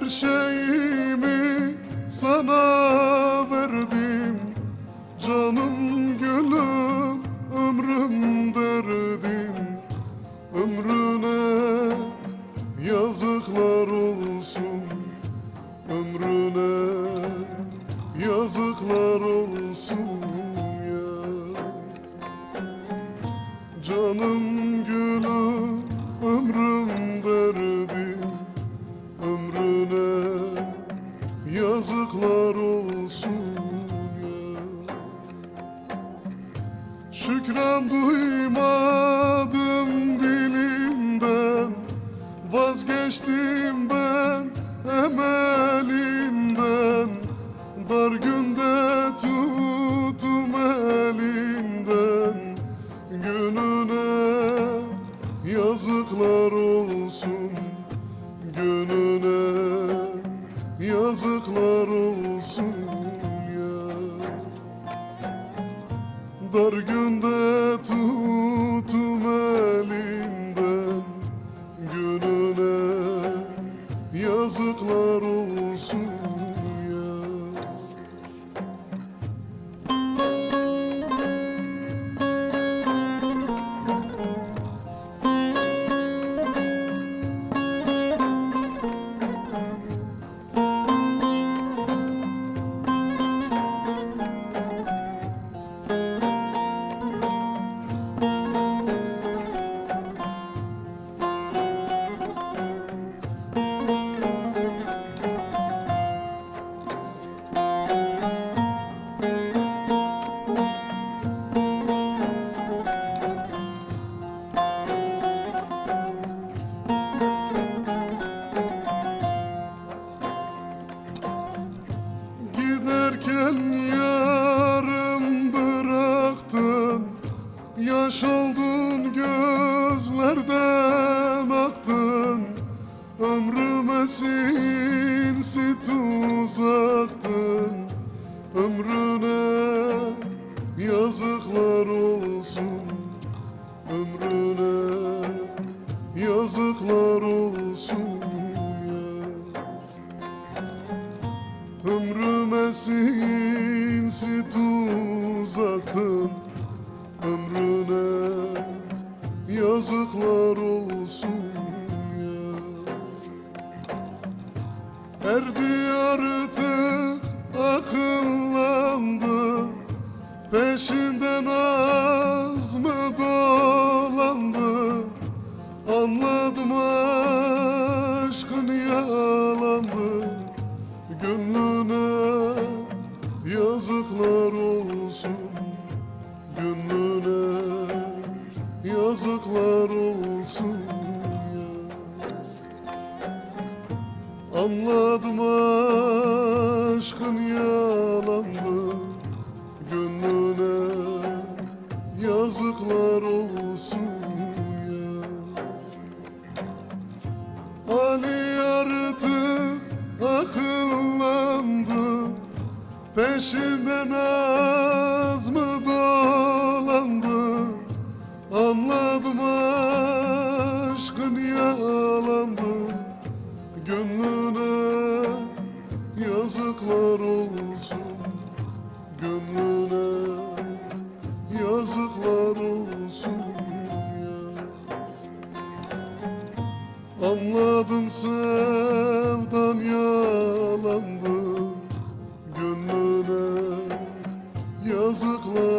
Her şeyimi sana verdim. Canım gülüm ömrüm derdim. Ömrüne yazıklar olsun. Ömrüne yazıklar olsun ya. Canım yazıklar olsun ya. Şükran duymadım dilinden. Vazgeçtim ben emelinden. Dar günde tutum elinden. Gününe yazıklar olsun Dar günde tutum elinden Gününe yazıklar olsun Yaş oldun gözlerden aktın Ömrüme sinsi tuzaktın. Ömrüne yazıklar olsun. Ömrüne yazıklar olsun ya. Ömrüme sinsi yazıklar olsun ya. Erdi artık akıllandı Peşinden olsun ya. Anladım aşkın yalandı Gönlüne. Yazıklar olsun ya. Ali artık akıllandı Peşinden az yazıklar olsun ya Anladım sevdam yalandı. Gönlüne yazıklar